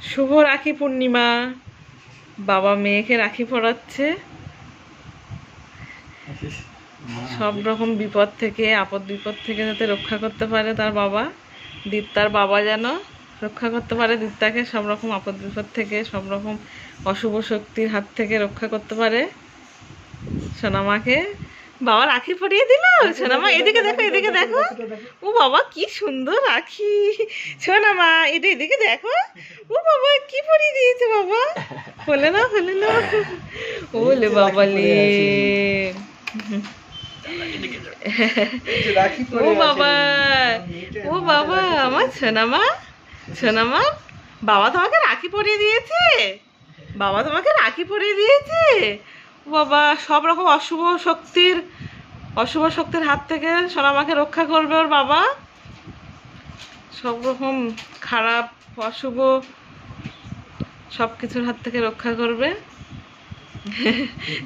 শুভ রাখি পূর্ণিমা। বাবা মেয়েকে রাখি পরাচ্ছে। সব রকম বিপদ থেকে আপদ বিপদ থেকে যাতে রক্ষা করতে পারে তার বাবা। দিত্তার বাবা যেন রক্ষা করতে পারে দিত্তাকে সব রকম আপদ বিপদ থেকে সব রকম অশুভ শক্তির হাত থেকে রক্ষা করতে পারে। সোনামাকে বাবা রাখি পরিয়ে দিল? সোনামা এদিকে দেখো এদিকে দেখো। ও বাবা কি সুন্দর রাখি। সোনামা এটা এদিকে দেখো। ও পরিয়ে দিয়েছে বাবা। বলে না বলে না। ওলে বাবা লে ও বাবা ও বাবা আমার সোনামা সোনামা বাবা তোমাকে রাখি পরিয়ে দিয়েছে? বাবা তোমাকে রাখি পরিয়ে দিয়েছে? ও বাবা সব রকম অশুভ শক্তির অশুভ শক্তির হাত থেকে সোনামাকে রক্ষা করবে ওর বাবা। সব রকম খারাপ অশুভ সব কিছুর হাত থেকে রক্ষা করবে।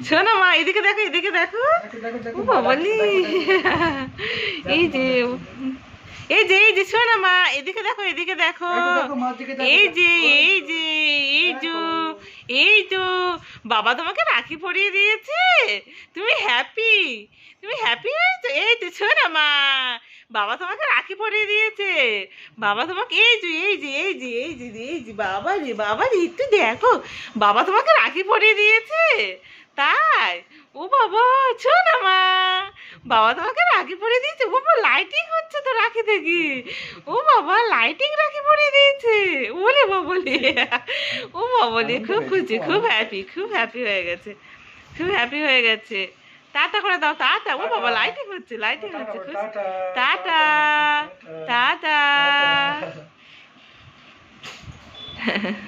শোনো মা এদিকে দেখো এদিকে দেখো। ও বাবালি। এই যে এই যে এই যে শোনো মা এদিকে দেখো এদিকে দেখো। এই যে এই যে এই যে এই তো। বাবা তোমাকে রাখি পরিয়ে দিয়েছে। তুমি হ্যাপি তুমি হ্যাপি হয়েছো? এই বাবা তোমাকে রাখি পরিয়ে দিয়েছে। বাবা তোমাকে এই যে এই যে এই যে এই যে এই যে বাবা রে বাবা রে একটু দেখো। বাবা তোমাকে রাখি পরিয়ে দিয়েছে। তাই? ও বাবা না মা। বাবা তোমাকে রাখি পরিয়ে দিয়েছে। ও বাবা লাইটিং হচ্ছে তো রাখি থেকে। ও বাবা লাইটিং রাখি পরিয়ে দিয়েছে। ওলে বাবলে ও বাবলে খুব খুশি খুব হ্যাপি খুব হ্যাপি হয়ে গেছে। খুব হ্যাপি হয়ে গেছে। টাটা করে দাও টাটা। ও বাবা লাইটিং হচ্ছে লাইটিং হচ্ছে টাটা। টাটা।